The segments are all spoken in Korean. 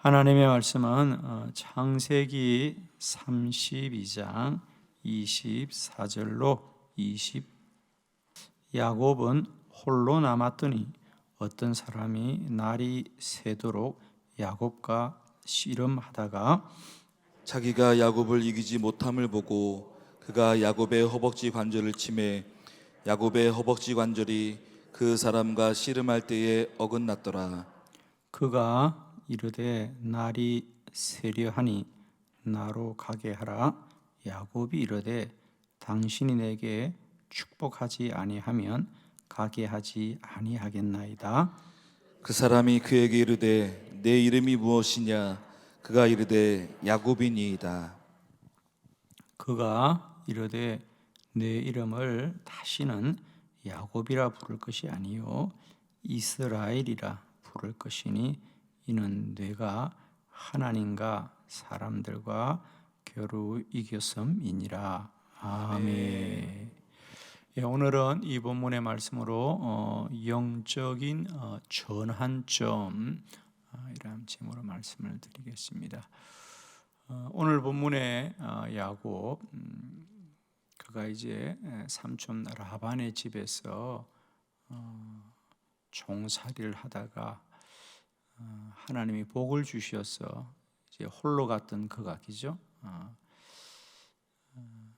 하나님의 말씀은 어, 창세기 32장 24절로 20 야곱은 홀로 남았더니 어떤 사람이 날이 새도록 야곱과 씨름하다가 자기가 야곱을 이기지 못함을 보고 그가 야곱의 허벅지 관절을 치매 야곱의 허벅지 관절이 그 사람과 씨름할 때에 어긋났더라. 그가 이르되 날이 세려하니 나로 가게 하라. 야곱이 이르되 당신이 내게 축복하지 아니하면 가게 하지 아니하겠나이다. 그 사람이 그에게 이르되 내 이름이 무엇이냐? 그가 이르되 야곱이니이다. 그가 이르되 내 이름을 다시는 야곱이라 부를 것이 아니요 이스라엘이라 부를 것이니 이는 내가 하나님과 사람들과 겨루 이겼음이니라 아멘. 예, 오늘은 이 본문의 말씀으로 어, 영적인 어, 전환점 아, 이런 제목으로 말씀을 드리겠습니다. 어, 오늘 본문의 어, 야곱 음, 그가 이제 에, 삼촌 라반의 집에서 어, 종살이를 하다가 어, 하나님이 복을 주셔서 이제 홀로 갔던 그가 기죠. 어, 어,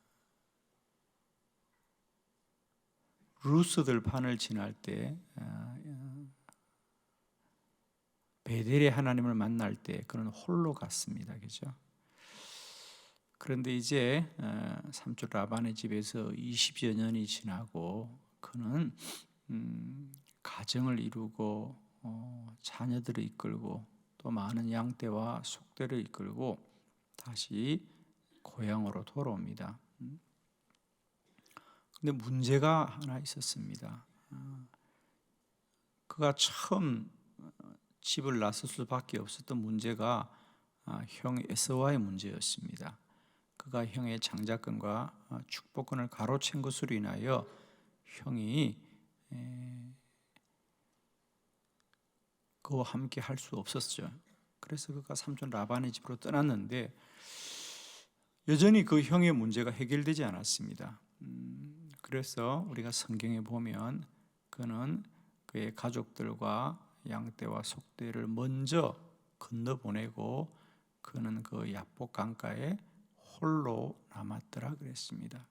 루스들 판을 지날 때 어, 어, 베델의 하나님을 만날 때 그는 홀로 갔습니다. 그죠? 그런데 이제 어, 삼촌 라반의 집에서 20여 년이 지나고 그는 음, 가정을 이루고 어, 자녀들을 이끌고 또 많은 양떼와 속대를 이끌고 다시 고향으로 돌아옵니다. 음. 근데 문제가 하나 있었습니다. 어, 그가 처음 어, 집을 나설 수밖에 없었던 문제가 아, 형 에서와의 문제였습니다. 그가 형의 장자권과 아, 축복권을 가로챈 것으로 인하여 형이 에, 그와 함께 할 수 없었죠. 그래서 그가 삼촌 라반의 집으로 떠났는데 여전히 그 형의 문제가 해결되지 않았습니다. 음, 그래서 우리가 성경에 보면 그는 그의 가족들과 양떼와 속떼를 먼저 건너 보내고 그는 그 야복 강가에 홀로 남았더라 그랬습니다.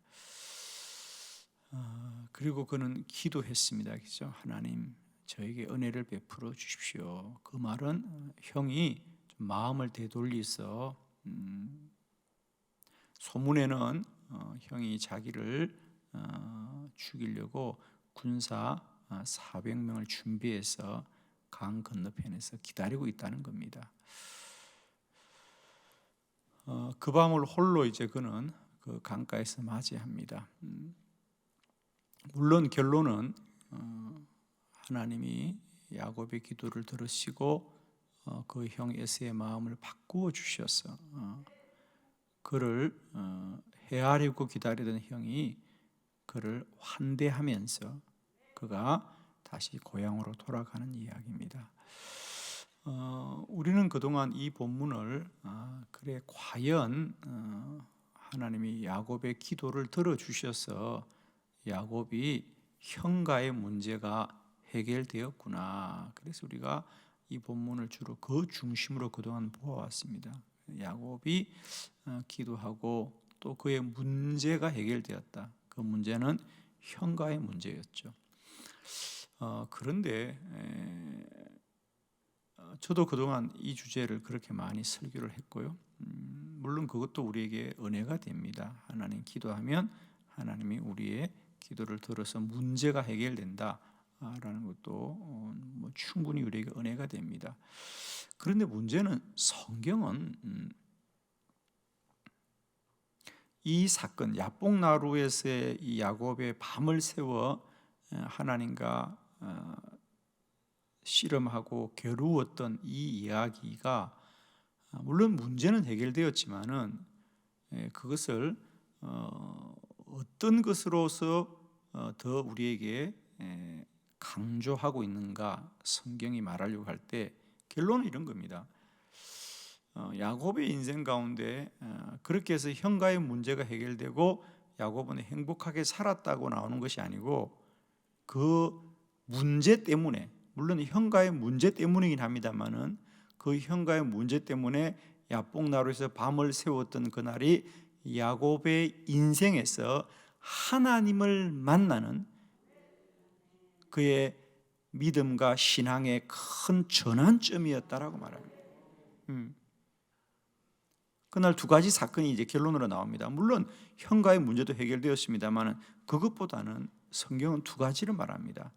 어, 그리고 그는 기도했습니다. 그죠? 하나님 저에게 은혜를 베풀어 주십시오. 그 말은 어, 형이 좀 마음을 되돌리서 음, 소문에는 어, 형이 자기를 어, 죽이려고 군사 어, 400명을 준비해서 강 건너편에서 기다리고 있다는 겁니다. 어, 그 밤을 홀로 이제 그는 그 강가에서 맞이합니다. 음, 물론 결론은 어, 하나님이 야곱의 기도를 들으시고 어, 그형 에스의 마음을 바꾸어 주셔서 어, 그를 어, 헤아리고 기다리던 형이 그를 환대하면서 그가 다시 고향으로 돌아가는 이야기입니다. 어, 우리는 그동안 이 본문을 아, 그래 과연 어, 하나님이 야곱의 기도를 들어 주셔서 야곱이 형가의 문제가 해결되었구나. 그래서 우리가 이 본문을 주로 그 중심으로 그동안 보아왔습니다. 야곱이 어, 기도하고 또 그의 문제가 해결되었다. 그 문제는 형가의 문제였죠. 어, 그런데 에, 어, 저도 그동안 이 주제를 그렇게 많이 설교를 했고요. 음, 물론 그것도 우리에게 은혜가 됩니다. 하나님 기도하면 하나님이 우리의 기도를 들어서 문제가 해결된다 라는 것도 어, 뭐 충분히 우리에게 은혜가 됩니다. 그런데 문제는 성경은 음, 이 사건 야복나루에서의 이 야곱의 밤을 세워 하나님과 어, 씨름하고 겨루었던 이 이야기가 아, 물론 문제는 해결되었지만은 그것을 어, 어떤 것으로서 어, 더 우리에게 강조하고 있는가 성경이 말하려고 할 때 결론은 이런 겁니다. 어, 야곱의 인생 가운데 어, 그렇게 해서 형가의 문제가 해결되고 야곱은 행복하게 살았다고 나오는 것이 아니고 그 문제 때문에 물론 형가의 문제 때문이긴 합니다만은 그 형가의 문제 때문에 야복나루에서 밤을 세웠던 그날이 야곱의 인생에서 하나님을 만나는 그의 믿음과 신앙의 큰 전환점이었다라고 말합니다. 음. 그날 두 가지 사건이 이제 결론으로 나옵니다. 물론 형가의 문제도 해결되었습니다만은 그것보다는 성경은 두 가지를 말합니다.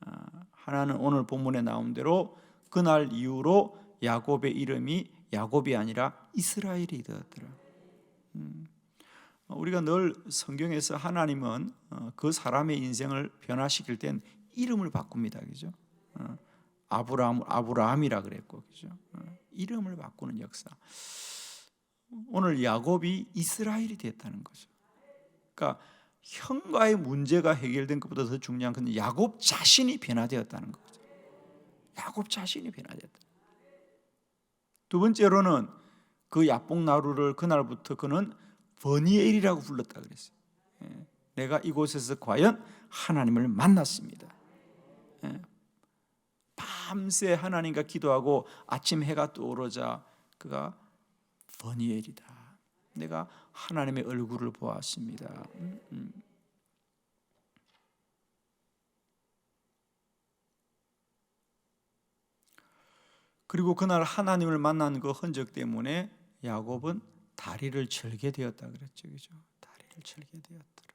아, 하나는 오늘 본문에 나온 대로 그날 이후로 야곱의 이름이 야곱이 아니라 이스라엘이 되었더라. 음, 우리가 늘 성경에서 하나님은 어, 그 사람의 인생을 변화시킬 땐 이름을 바꿉니다, 그죠? 어, 아브라함 아브라함이라 그랬고, 그죠? 어, 이름을 바꾸는 역사. 오늘 야곱이 이스라엘이 됐다는 거죠. 그러니까 형과의 문제가 해결된 것보다 더 중요한 건 야곱 자신이 변화되었다는 거죠. 야곱 자신이 변화됐다. 두 번째로는 그 야복 나루를 그날부터 그는 버니엘이라고 불렀다 그랬어요. 예, 내가 이곳에서 과연 하나님을 만났습니다. 예, 밤새 하나님과 기도하고 아침 해가 떠오르자 그가 버니엘이다. 내가 하나님의 얼굴을 보았습니다. 음, 음. 그리고 그날 하나님을 만난 그 흔적 때문에 야곱은 다리를 절게 되었다 그랬죠, 그죠? 다리를 절게 되었더라.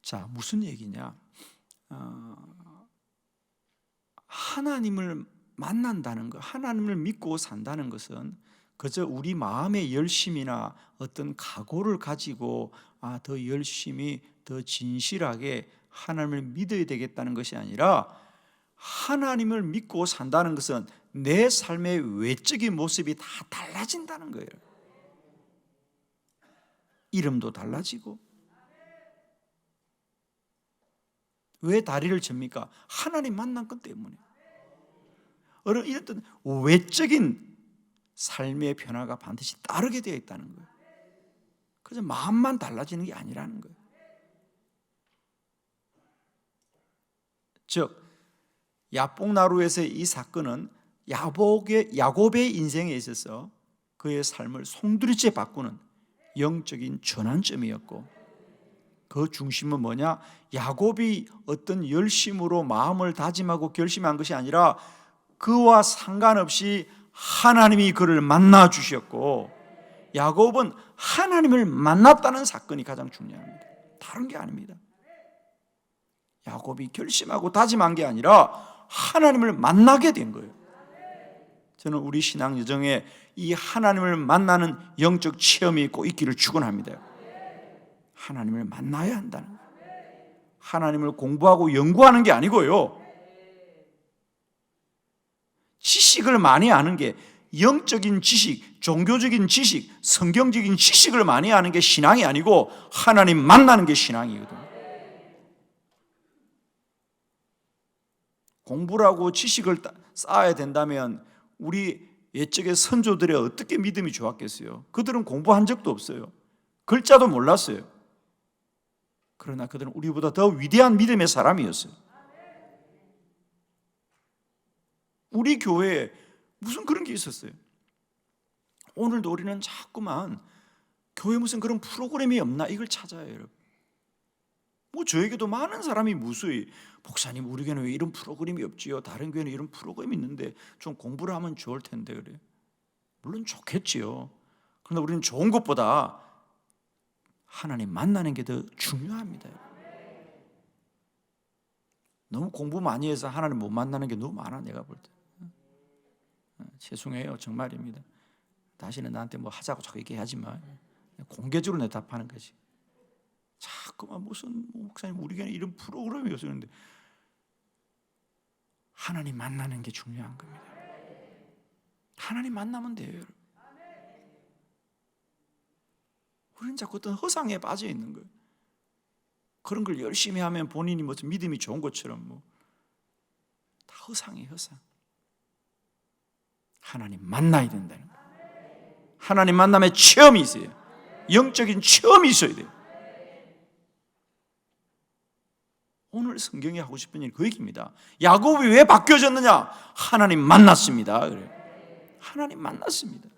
자, 무슨 얘기냐? 어, 하나님을 만난다는 것, 하나님을 믿고 산다는 것은 그저 우리 마음의 열심이나 어떤 각오를 가지고 아, 더 열심히, 더 진실하게 하나님을 믿어야 되겠다는 것이 아니라 하나님을 믿고 산다는 것은 내 삶의 외적인 모습이 다 달라진다는 거예요. 이름도 달라지고. 왜 다리를 접니까? 하나님 만난 것 때문에. 이런 외적인 삶의 변화가 반드시 따르게 되어 있다는 거예요. 그래서 마음만 달라지는 게 아니라는 거예요. 즉 야복나루에서의 이 사건은 야복의 야곱의 인생에 있어서 그의 삶을 송두리째 바꾸는 영적인 전환점이었고 그 중심은 뭐냐? 야곱이 어떤 열심으로 마음을 다짐하고 결심한 것이 아니라 그와 상관없이 하나님이 그를 만나 주셨고 야곱은 하나님을 만났다는 사건이 가장 중요합니다. 다른 게 아닙니다. 야곱이 결심하고 다짐한 게 아니라 하나님을 만나게 된 거예요. 저는 우리 신앙 여정에 이 하나님을 만나는 영적 체험이 꼭 있기를 축원합니다. 하나님을 만나야 한다는 거예요. 하나님을 공부하고 연구하는 게 아니고요. 지식을 많이 아는 게 영적인 지식, 종교적인 지식, 성경적인 지식을 많이 아는 게 신앙이 아니고 하나님 만나는 게 신앙이거든요. 공부를 하고 지식을 쌓아야 된다면 우리 옛적의 선조들의 어떻게 믿음이 좋았겠어요? 그들은 공부한 적도 없어요. 글자도 몰랐어요. 그러나 그들은 우리보다 더 위대한 믿음의 사람이었어요. 우리 교회에 무슨 그런 게 있었어요? 오늘도 우리는 자꾸만 교회 무슨 그런 프로그램이 없나 이걸 찾아요, 여러분. 뭐 저에게도 많은 사람이 무수히 목사님 우리 교회는 왜 이런 프로그램이 없지요? 다른 교회는 이런 프로그램이 있는데 좀 공부를 하면 좋을 텐데 그래. 물론 좋겠지요. 그러나 우리는 좋은 것보다 하나님 만나는 게 더 중요합니다. 너무 공부 많이 해서 하나님 못 만나는 게 너무 많아 내가 볼 때. 어, 죄송해요 정말입니다. 다시는 나한테 뭐 하자고 자꾸 얘기하지 마. 공개적으로 내 답하는 거지. 자꾸만 무슨 목사님 우리 교회는 이런 프로그램이 없었는데 하나님 만나는 게 중요한 겁니다. 하나님 만나면 돼요. 여러분. 우리는 자꾸 어떤 허상에 빠져 있는 거예요. 그런 걸 열심히 하면 본인이 무슨 믿음이 좋은 것처럼 뭐 다 허상이 허상. 하나님 만나야 된다는 거예요. 하나님 만남의 체험이 있어요. 영적인 체험이 있어야 돼요. 오늘 성경이 하고 싶은 일은 그 얘기입니다. 야곱이 왜 바뀌어졌느냐? 하나님 만났습니다. 그래요. 하나님 만났습니다.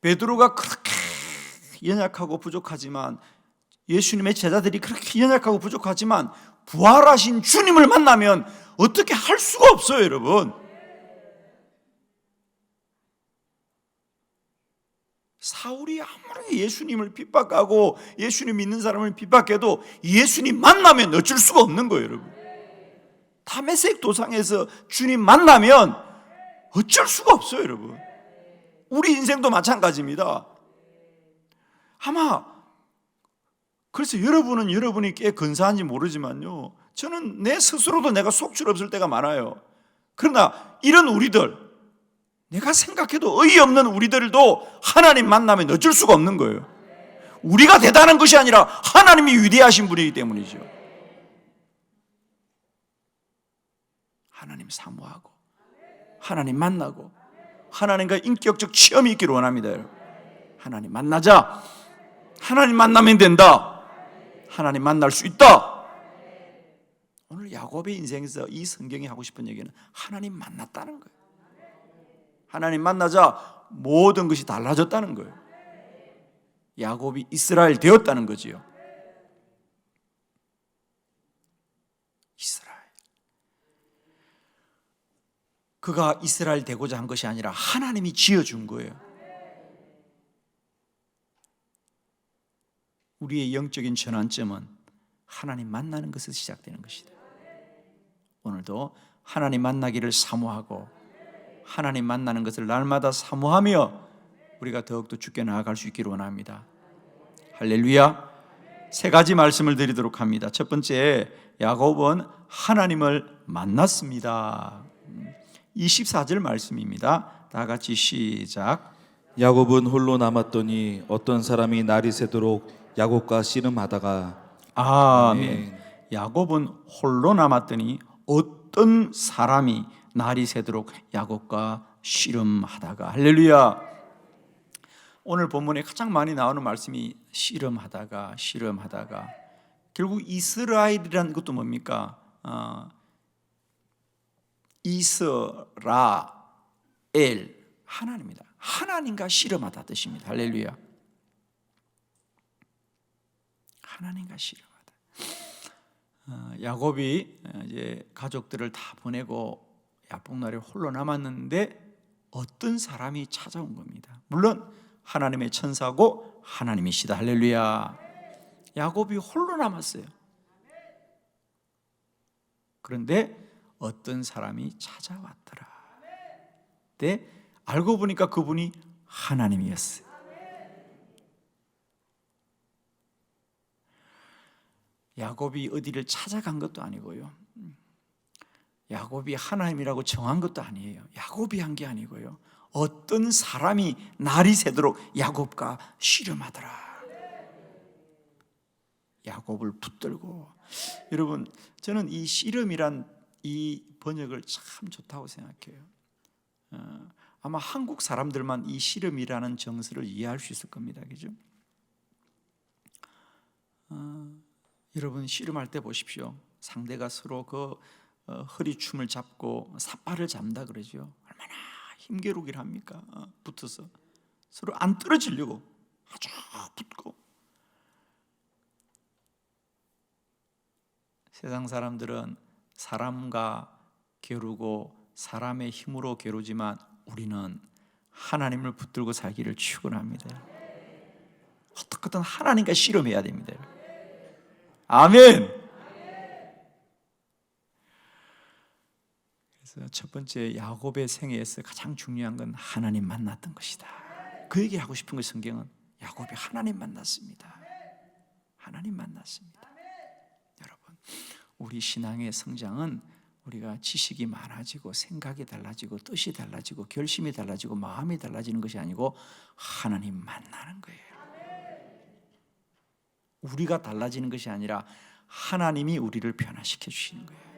베드로가 그렇게 연약하고 부족하지만 예수님의 제자들이 그렇게 연약하고 부족하지만 부활하신 주님을 만나면 어떻게 할 수가 없어요, 여러분. 사울이 아무리 예수님을 핍박하고 예수님 믿는 사람을 핍박해도 예수님 만나면 어쩔 수가 없는 거예요, 여러분. 다메섹 도상에서 주님 만나면 어쩔 수가 없어요, 여러분. 우리 인생도 마찬가지입니다. 아마 그래서 여러분은 여러분이 꽤 근사한지 모르지만요. 저는 내 스스로도 내가 속줄 없을 때가 많아요. 그러나 이런 우리들 내가 생각해도 어이없는 우리들도 하나님 만나면 어쩔 수가 없는 거예요. 우리가 대단한 것이 아니라 하나님이 위대하신 분이기 때문이죠. 하나님 사모하고 하나님 만나고 하나님과 인격적 체험이 있기를 원합니다. 하나님 만나자. 하나님 만나면 된다. 하나님 만날 수 있다. 오늘 야곱의 인생에서 이 성경이 하고 싶은 얘기는 하나님 만났다는 거예요. 하나님 만나자 모든 것이 달라졌다는 거예요. 야곱이 이스라엘 되었다는 거지요. 이스라엘. 그가 이스라엘 되고자 한 것이 아니라 하나님이 지어준 거예요. 우리의 영적인 전환점은 하나님 만나는 것에서 시작되는 것이다. 오늘도 하나님 만나기를 사모하고 하나님 만나는 것을 날마다 사모하며 우리가 더욱더 죽게 나아갈 수 있기를 원합니다. 할렐루야. 세 가지 말씀을 드리도록 합니다. 첫 번째, 야곱은 하나님을 만났습니다. 24절 말씀입니다. 다 같이 시작. 야곱은 홀로 남았더니 어떤 사람이 날이 새도록 야곱과 씨름하다가 아멘. 아멘. 야곱은 홀로 남았더니 어떤 사람이 날이 새도록 야곱과 씨름하다가 할렐루야. 오늘 본문에 가장 많이 나오는 말씀이 씨름하다가 씨름하다가 결국 이스라엘이라는 것도 뭡니까? 어, 이스라엘 하나님입니다. 하나님과 씨름하다 뜻입니다. 할렐루야. 하나님과 씨름하다. 어, 야곱이 이제 가족들을 다 보내고 야복날에 홀로 남았는데 어떤 사람이 찾아온 겁니다. 물론 하나님의 천사고 하나님이시다. 할렐루야. 야곱이 홀로 남았어요. 그런데 어떤 사람이 찾아왔더라. 근데 알고 보니까 그분이 하나님이었어요. 야곱이 어디를 찾아간 것도 아니고요. 야곱이 하나님이라고 정한 것도 아니에요. 야곱이 한 게 아니고요. 어떤 사람이 날이 새도록 야곱과 씨름하더라. 야곱을 붙들고 여러분 저는 이 씨름이란 이 번역을 참 좋다고 생각해요. 어, 아마 한국 사람들만 이 씨름이라는 정서를 이해할 수 있을 겁니다. 그죠? 어, 여러분 씨름할 때 보십시오. 상대가 서로 그 어, 허리춤을 잡고 삿발을 잡는다 그러죠. 얼마나 힘겨루기를 합니까? 어, 붙어서 서로 안 떨어지려고 아주 붙고 세상 사람들은 사람과 겨루고 사람의 힘으로 겨루지만 우리는 하나님을 붙들고 살기를 축원합니다. 어떻게든 하나님과 씨름해야 됩니다. 아멘. 그래서 첫 번째 야곱의 생애에서 가장 중요한 건 하나님 만났던 것이다. 그 얘기 하고 싶은 거 성경은 야곱이 하나님 만났습니다. 하나님 만났습니다. 여러분, 우리 신앙의 성장은 우리가 지식이 많아지고 생각이 달라지고 뜻이 달라지고 결심이 달라지고 마음이 달라지는 것이 아니고 하나님 만나는 거예요. 우리가 달라지는 것이 아니라 하나님이 우리를 변화시켜 주시는 거예요.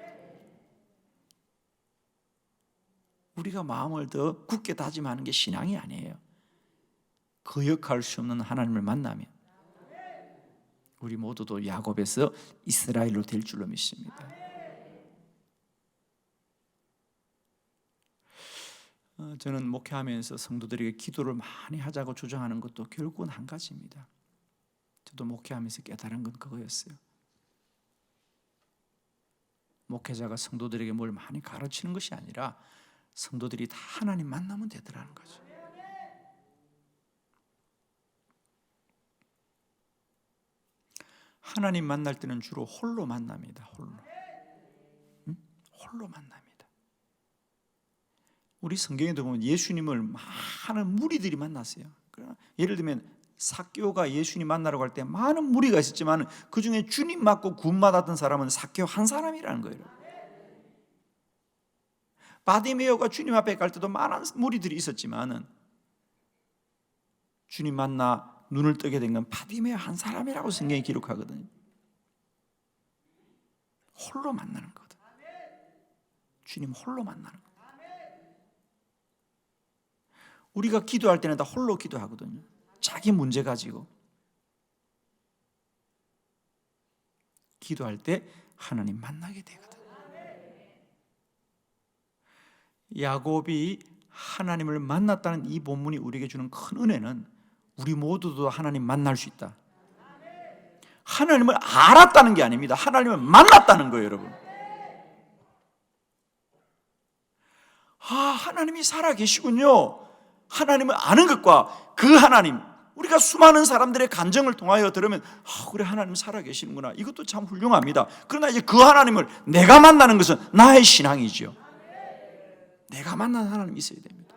우리가 마음을 더 굳게 다짐하는 게 신앙이 아니에요. 거역할 수 없는 하나님을 만나면 우리 모두도 야곱에서 이스라엘로 될 줄로 믿습니다. 어, 저는 목회하면서 성도들에게 기도를 많이 하자고 주장하는 것도 결국은 한 가지입니다. 저도 목회하면서 깨달은 건 그거였어요. 목회자가 성도들에게 뭘 많이 가르치는 것이 아니라 성도들이 다 하나님 만나면 되더라는 거죠. 하나님 만날 때는 주로 홀로 만납니다. 홀로. 응? 홀로 만납니다. 우리 성경에도 보면 예수님을 많은 무리들이 만났어요. 예를 들면 사교가 예수님 만나러 갈 때 많은 무리가 있었지만 그 중에 주님 맞고 구원 받았던 사람은 사교 한 사람이라는 거예요. 바디메어가 주님 앞에 갈 때도 많은 무리들이 있었지만은 주님 만나 눈을 뜨게 된 건 바디메어 한 사람이라고 성경이 기록하거든요. 홀로 만나는 거다. 주님 홀로 만나는 거. 우리가 기도할 때는 다 홀로 기도하거든요. 자기 문제 가지고 기도할 때 하나님 만나게 되거든. 야곱이 하나님을 만났다는 이 본문이 우리에게 주는 큰 은혜는 우리 모두도 하나님 만날 수 있다. 하나님을 알았다는 게 아닙니다. 하나님을 만났다는 거예요, 여러분. 아, 하나님이 살아 계시군요. 하나님을 아는 것과 그 하나님, 우리가 수많은 사람들의 간정을 통하여 들으면 아, 그래 하나님 살아 계시는구나. 이것도 참 훌륭합니다. 그러나 이제 그 하나님을 내가 만나는 것은 나의 신앙이지요. 내가 만난 하나님이 있어야 됩니다.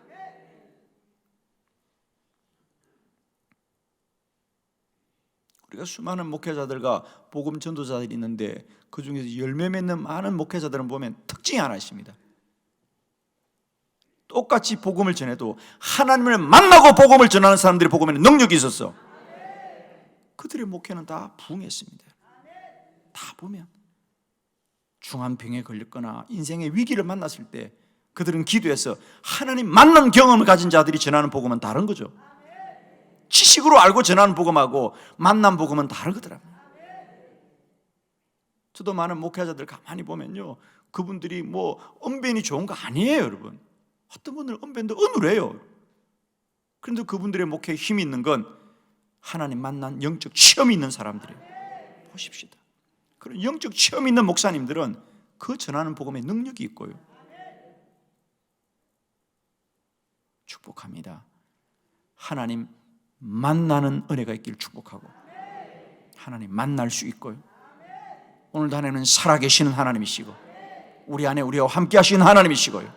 우리가 수많은 목회자들과 복음 전도자들이 있는데 그 중에서 열매 맺는 많은 목회자들은 보면 특징이 하나 있습니다. 똑같이 복음을 전해도 하나님을 만나고 복음을 전하는 사람들이 복음에는 능력이 있었어. 그들의 목회는 다 부흥했습니다. 다 보면 중환병에 걸렸거나 인생의 위기를 만났을 때 그들은 기도해서 하나님 만난 경험을 가진 자들이 전하는 복음은 다른 거죠. 지식으로 알고 전하는 복음하고 만난 복음은 다르더라고요. 저도 많은 목회자들 가만히 보면요. 그분들이 뭐 언변이 좋은 거 아니에요, 여러분. 어떤 분들은 언변도 어눌해요. 그런데 그분들의 목회에 힘이 있는 건 하나님 만난 영적 체험이 있는 사람들이에요. 보십시다. 그런 영적 체험 있는 목사님들은 그 전하는 복음에 능력이 있고요. 축복합니다. 하나님 만나는 은혜가 있길 축복하고 하나님 만날 수 있고요. 오늘도 하나님은 살아계시는 하나님이시고 우리 안에 우리와 함께 하시는 하나님이시고요.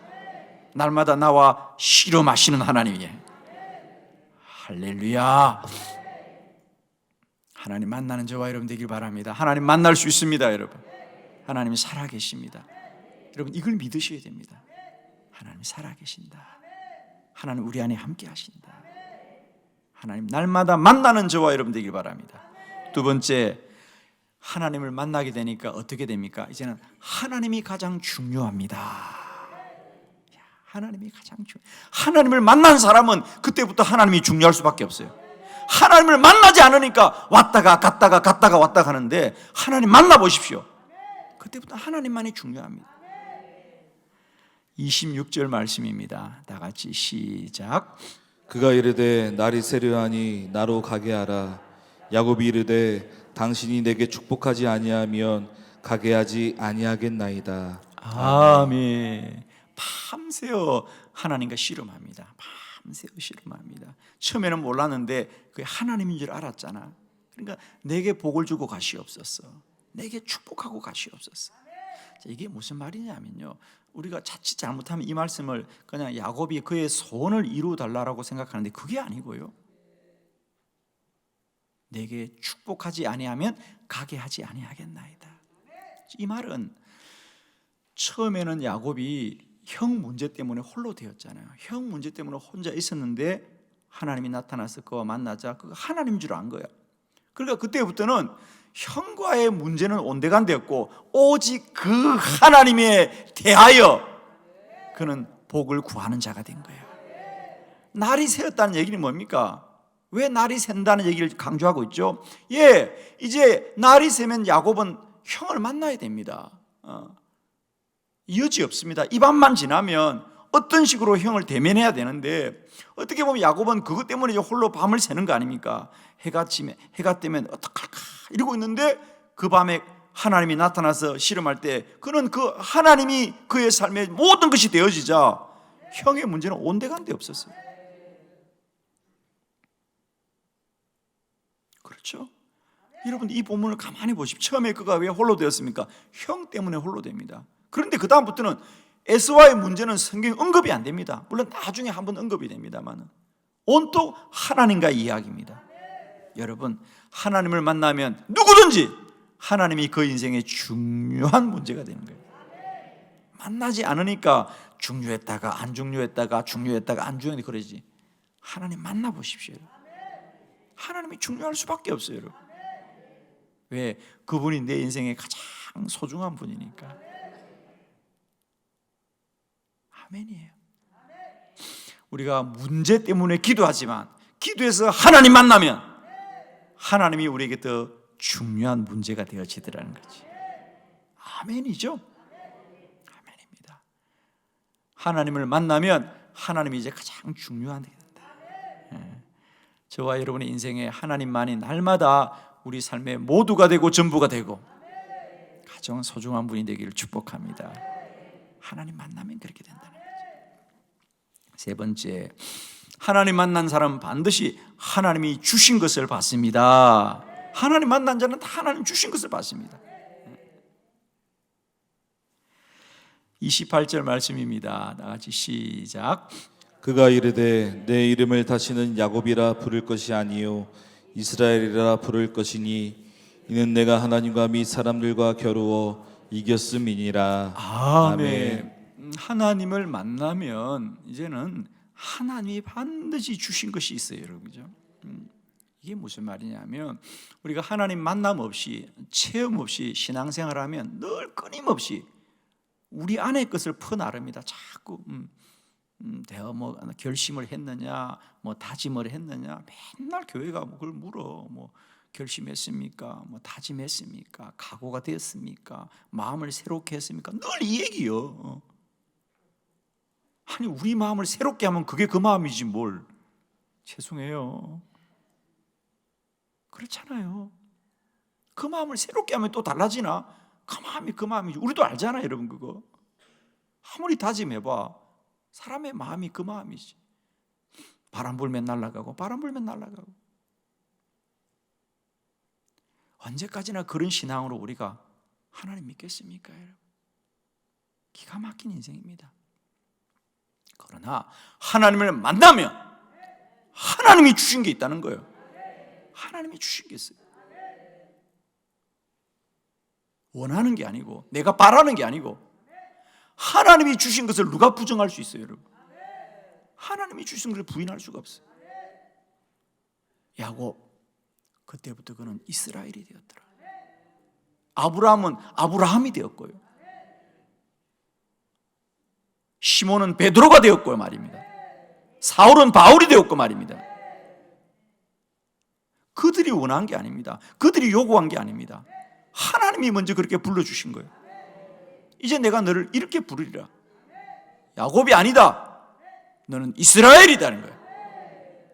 날마다 나와 씨름하시는 하나님이에요. 할렐루야. 하나님 만나는 저와 여러분 되길 바랍니다. 하나님 만날 수 있습니다, 여러분. 하나님이 살아계십니다. 여러분 이걸 믿으셔야 됩니다. 하나님 살아계신다. 하나님 우리 안에 함께 하신다. 하나님 날마다 만나는 저와 여러분 되길 바랍니다. 두 번째 하나님을 만나게 되니까 어떻게 됩니까? 이제는 하나님이 가장 중요합니다. 야, 하나님이 가장 중 하나님을 만난 사람은 그때부터 하나님이 중요할 수밖에 없어요. 하나님을 만나지 않으니까 왔다가 갔다가 갔다가 왔다 가는데 하나님 만나 보십시오. 그때부터 하나님만이 중요합니다. 26절 말씀입니다. 다 같이 시작. 그가 이르되 날이 세려하니 나로 가게 하라 야곱이 이르되 당신이 내게 축복하지 아니하면 가게 하지 아니하겠나이다 아멘. 밤새워 하나님과 씨름합니다. 밤새워 씨름합니다. 처음에는 몰랐는데 그게 하나님인 줄 알았잖아. 그러니까 내게 복을 주고 가시옵소서. 내게 축복하고 가시옵소서. 자, 이게 무슨 말이냐면요. 우리가 자칫 잘못하면 이 말씀을 그냥 야곱이 그의 소원을 이루어 달라라고 생각하는데 그게 아니고요. 내게 축복하지 아니하면 가게 하지 아니하겠나이다. 이 말은 처음에는 야곱이 형 문제 때문에 홀로 되었잖아요. 형 문제 때문에 혼자 있었는데 하나님이 나타나서 그와 만나자 그 하나님 줄 안 거야. 그러니까 그때부터는 형과의 문제는 온데간데였고 오직 그 하나님에 대하여 그는 복을 구하는 자가 된 거예요. 날이 새었다는 얘기는 뭡니까? 왜 날이 샌다는 얘기를 강조하고 있죠? 예, 이제 날이 새면 야곱은 형을 만나야 됩니다. 어. 여지 없습니다. 이 밤만 지나면 어떤 식으로 형을 대면해야 되는데 어떻게 보면 야곱은 그것 때문에 홀로 밤을 새는 거 아닙니까? 해가 지면 해가 뜨면 어떡할까 이러고 있는데 그 밤에 하나님이 나타나서 씨름할 때 그는 그 하나님이 그의 삶에 모든 것이 되어지자 형의 문제는 온데간데 없었어요. 그렇죠? 여러분 이 본문을 가만히 보십시오. 처음에 그가 왜 홀로 되었습니까? 형 때문에 홀로 됩니다. 그런데 그 다음부터는 에스와의 문제는 성경 언급이 안 됩니다. 물론 나중에 한번 언급이 됩니다만은 온통 하나님과 이야기입니다. 여러분 하나님을 만나면 누구든지 하나님이 그 인생의 중요한 문제가 되는 거예요. 만나지 않으니까 중요했다가 안 중요했다가 중요했다가 안 중요했다가 그러지. 하나님 만나 보십시오. 하나님이 중요할 수밖에 없어요, 여러분. 왜? 그분이 내 인생의 가장 소중한 분이니까. 아멘이에요. 우리가 문제 때문에 기도하지만 기도해서 하나님 만나면 하나님이 우리에게 더 중요한 문제가 되어지더라는 거지. 아멘이죠? 아멘입니다. 하나님을 만나면 하나님이 이제 가장 중요한 게 된다. 예. 저와 여러분의 인생에 하나님만이 날마다 우리 삶의 모두가 되고 전부가 되고 가장 소중한 분이 되기를 축복합니다. 하나님 만나면 그렇게 된다는. 세 번째, 하나님 만난 사람은 반드시 하나님이 주신 것을 받습니다. 하나님 만난 자는 다 하나님 주신 것을 받습니다. 28절 말씀입니다. 다 같이 시작. 그가 이르되 내 이름을 다시는 야곱이라 부를 것이 아니요 이스라엘이라 부를 것이니 이는 내가 하나님과 및 사람들과 겨루어 이겼음이니라. 아멘. 음, 하나님을 만나면 이제는 하나님이 반드시 주신 것이 있어요, 여러분. 그죠? 음, 이게 무슨 말이냐면 우리가 하나님 만남 없이 체험 없이 신앙생활하면 늘 끊임없이 우리 안의 것을 퍼나릅니다. 자꾸 음, 음, 내가 뭐 결심을 했느냐, 뭐 다짐을 했느냐, 맨날 교회가 뭐 그걸 물어. 뭐 결심했습니까? 뭐 다짐했습니까? 각오가 되었습니까? 마음을 새롭게 했습니까? 늘 이 얘기요. 어. 아니 우리 마음을 새롭게 하면 그게 그 마음이지 뭘? 죄송해요. 그렇잖아요. 그 마음을 새롭게 하면 또 달라지나? 그 마음이 그 마음이지. 우리도 알잖아요, 여러분 그거. 아무리 다짐해봐. 사람의 마음이 그 마음이지. 바람 불면 날아가고 바람 불면 날아가고. 언제까지나 그런 신앙으로 우리가 하나님 믿겠습니까, 여러분? 기가 막힌 인생입니다. 그러나 하나님을 만나면 하나님이 주신 게 있다는 거예요. 하나님이 주신 게 있어요. 원하는 게 아니고 내가 바라는 게 아니고 하나님이 주신 것을 누가 부정할 수 있어요, 여러분? 하나님이 주신 것을 부인할 수가 없어요. 야곱 그때부터 그는 이스라엘이 되었더라. 아브라함은 아브라함이 되었고요. 시몬은 베드로가 되었고 말입니다. 사울은 바울이 되었고 말입니다. 그들이 원한 게 아닙니다. 그들이 요구한 게 아닙니다. 하나님이 먼저 그렇게 불러주신 거예요. 이제 내가 너를 이렇게 부르리라. 야곱이 아니다. 너는 이스라엘이다는 거예요.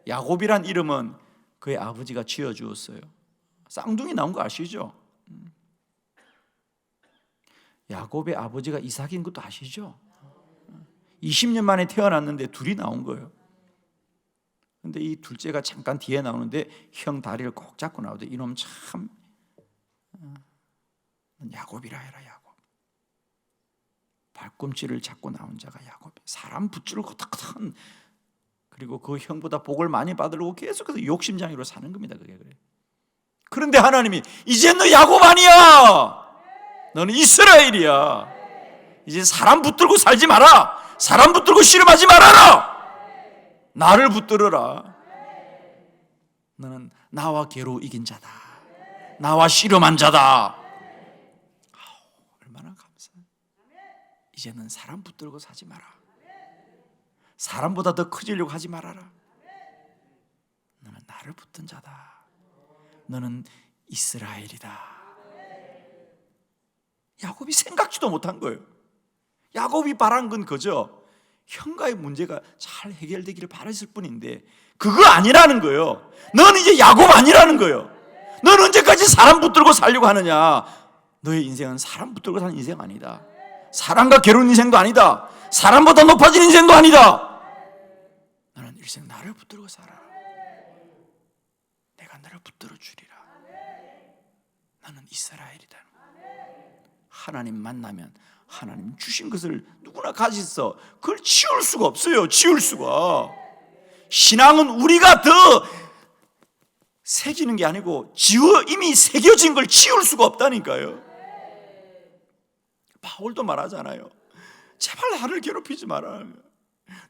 야곱이란 이름은 그의 아버지가 지어 주었어요. 쌍둥이 나온 거 아시죠? 음. 야곱의 아버지가 이삭인 것도 아시죠? 20년 만에 태어났는데 둘이 나온 거예요. 근데 이 둘째가 잠깐 뒤에 나오는데 형 다리를 꼭 잡고 나오더 이놈 참 어, 야곱이라 해라 야곱. 발꿈치를 잡고 나온 자가 야곱. 사람 붙들고 탁탁한 그리고 그 형보다 복을 많이 받으려고 계속해서 욕심장애로 사는 겁니다. 그게 그래. 그런데 하나님이 이제 너 야곱 아니야. 너는 이스라엘이야. 이제 사람 붙들고 살지 마라. 사람 붙들고 씨름하지 말아라. 나를 붙들어라. 너는 나와 괴로 이긴 자다. 나와 씨름한 자다. 아우, 얼마나 감사. 이제는 사람 붙들고 사지 마라. 사람보다 더 커지려고 하지 말아라. 너는 나를 붙든 자다. 너는 이스라엘이다. 야곱이 생각지도 못한 거예요. 야곱이 바란 건 그저 형과의 문제가 잘 해결되기를 바랬을 뿐인데 그거 아니라는 거예요. 넌 이제 야곱 아니라는 거예요. 넌 언제까지 사람 붙들고 살려고 하느냐? 너의 인생은 사람 붙들고 사는 인생 아니다. 사람과 괴로운 인생도 아니다. 사람보다 높아진 인생도 아니다. 너는 일생 나를 붙들고 살아. 내가 너를 붙들어 주리라. 나는 이스라엘이다. 하나님 만나면 하나님 주신 것을 누구나 가졌어. 그걸 치울 수가 없어요. 치울 수가. 신앙은 우리가 더 새기는 게 아니고 지워 이미 새겨진 걸 치울 수가 없다니까요. 바울도 말하잖아요. 제발 나를 괴롭히지 마라.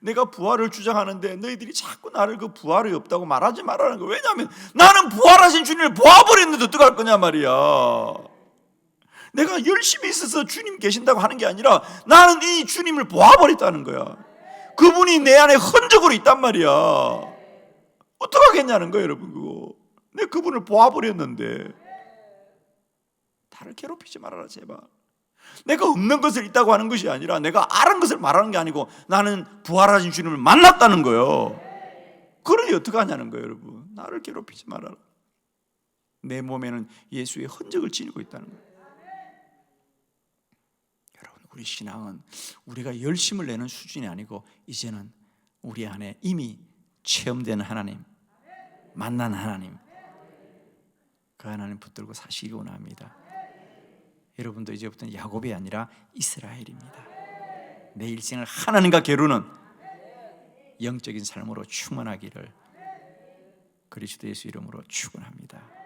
내가 부활을 주장하는데 너희들이 자꾸 나를 그 부활이 없다고 말하지 말라는 거. 왜냐하면 나는 부활하신 주님을 보아버렸는데 어떡할 거냐 말이야. 내가 열심히 있어서 주님 계신다고 하는 게 아니라 나는 이 주님을 보아버렸다는 거야. 그분이 내 안에 흔적으로 있단 말이야. 어떡하겠냐는 거예요, 여러분 그거. 내 그분을 보아버렸는데 나를 괴롭히지 말아라 제발. 내가 없는 것을 있다고 하는 것이 아니라 내가 아는 것을 말하는 게 아니고 나는 부활하신 주님을 만났다는 거예요. 그러니 어떡하냐는 거예요, 여러분. 나를 괴롭히지 말아라. 내 몸에는 예수의 흔적을 지니고 있다는 거예요. 우리 신앙은 우리가 열심을 내는 수준이 아니고 이제는 우리 안에 이미 체험된 하나님, 만난 하나님, 그 하나님 붙들고 사시기 원합니다. 여러분도 이제부터는 야곱이 아니라 이스라엘입니다. 내 일생을 하나님과 겨루는 영적인 삶으로 충만하기를 그리스도 예수 이름으로 축원합니다.